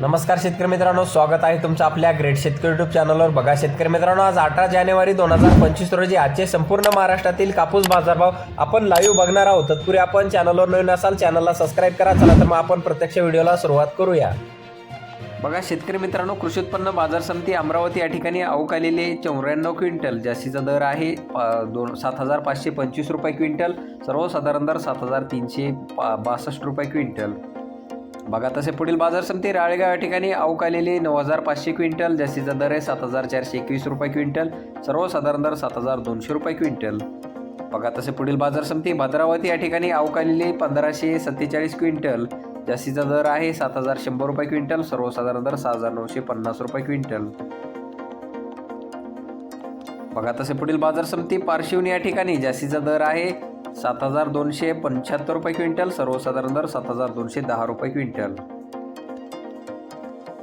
नमस्कार शेतकरी मित्रांनो स्वागत आहे तुमचं आपल्या ग्रेट शेतकरी युट्यूब चॅनलवर बघा शेतकरी मित्रांनो आज अठरा जानेवारी दोन हजार पंचवीस रोजी आजचे संपूर्ण महाराष्ट्रातील कापूस बाजारभाव आपण लाईव्ह बघणार आहोत. तत्पूर्वी आपण चॅनलवर नवीन असाल चॅनलला सबस्क्राईब करा. चला तर मग आपण प्रत्यक्ष व्हिडिओला सुरुवात करूया. बघा शेतकरी मित्रांनो कृषी उत्पन्न बाजार समिती अमरावती या ठिकाणी अवक आलेले चौऱ्याण्णव क्विंटल जास्तीचा दर आहे. दोन सात हजार पाचशे पंचवीस रुपये क्विंटल. सर्वसाधारण दर सात हजार तीनशे पा बासष्ट रुपये क्विंटल. बघा तसे पुढील बाजार समिती राळेगाव या ठिकाणी अवकालेली नऊ हजार पाचशे क्विंटल जास्तीचा दर आहे सात हजार चारशे एकवीस रुपये क्विंटल सर्वसाधारण दर सात हजार दोनशे रुपये क्विंटल. बघा तसे पुढील बाजार समिती भद्रावती या ठिकाणी अवक पंधराशे सत्तेचाळीस क्विंटल जास्तीचा दर आहे सात हजार शंभर रुपये क्विंटल सर्वसाधारण दर सहा हजार नऊशे पन्नास रुपये क्विंटल. बघा तसे पुढील बाजार समिती पारशिवनी या ठिकाणी जास्तीचा दर आहे सात हजार दोनशे पंच्याहत्तर रुपये क्विंटल सर्वसाधारण दर सात हजार दोनशे दहा रुपये क्विंटल.